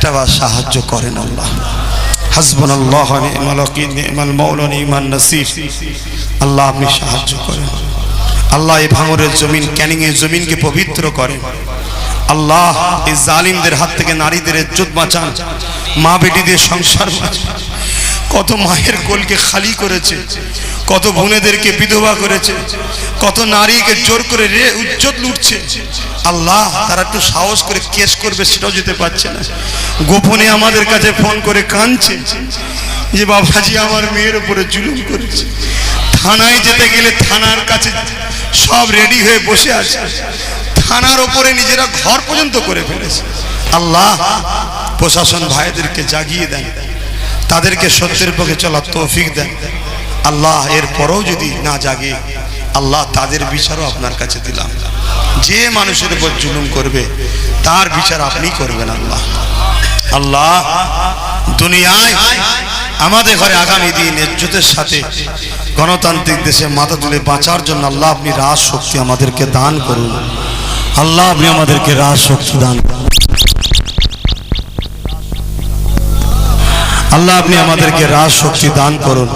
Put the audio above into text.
একটা সাহায্য করেন আল্লাহ। হাসবন আল্লাহ আল্লাহ আপনি সাহায্য করেন। আল্লাহ এই ভাঙরের জমিন ক্যানিং এর জমিনকে পবিত্র করেন। আল্লাহ এই জালিমদের হাত থেকে নারীদের ইজ্জত বাঁচান। মা বেটিদের সংসার কত মায়ের কোলকে খালি করেছে। কত বোনেদেরকে বিধবা করেছে। কত নারীকে জোর করে রে উজ্জ্বত লুটছে। আল্লাহ, তারা একটু সাহস করে কেস করবে, সেটাও যেতে পারছে না। গোপনে আমাদের কাছে ফোন করে কাঁদছে যে, বাবাজি, আমার মেয়ের উপরে জুলুম করেছে। থানায় যেতে গেলে থানার কাছে সব রেডি হয়ে বসে আছে। থানার ওপরে নিজেরা ঘর পর্যন্ত করে ফেলেছে। আল্লাহ, প্রশাসন ভাইদেরকে জাগিয়ে দেন। তাদেরকে সত্যের পক্ষে চলার তৌফিক দেন। আল্লাহ এর পরেও যদি না জাগে আল্লাহ তাদের বিচারও আপনার কাছে দিলাম। যে মানুষের উপর জুলুম করবে, তার বিচার আপনি করবেন আল্লাহ। আল্লাহ, দুনিয়ায় আমাদের ঘরে আগামী দিন ইজ্জতের সাথে গণতান্ত্রিক দেশে মাথা তুলে বাঁচার জন্য আল্লাহ আপনি রাজ শক্তি আমাদেরকে দান করুন। আল্লাহ আপনি আমাদেরকে রাজ শক্তি দান করুন। আল্লাহ আপনি আমাদেরকে রাজ শক্তি দান করুন।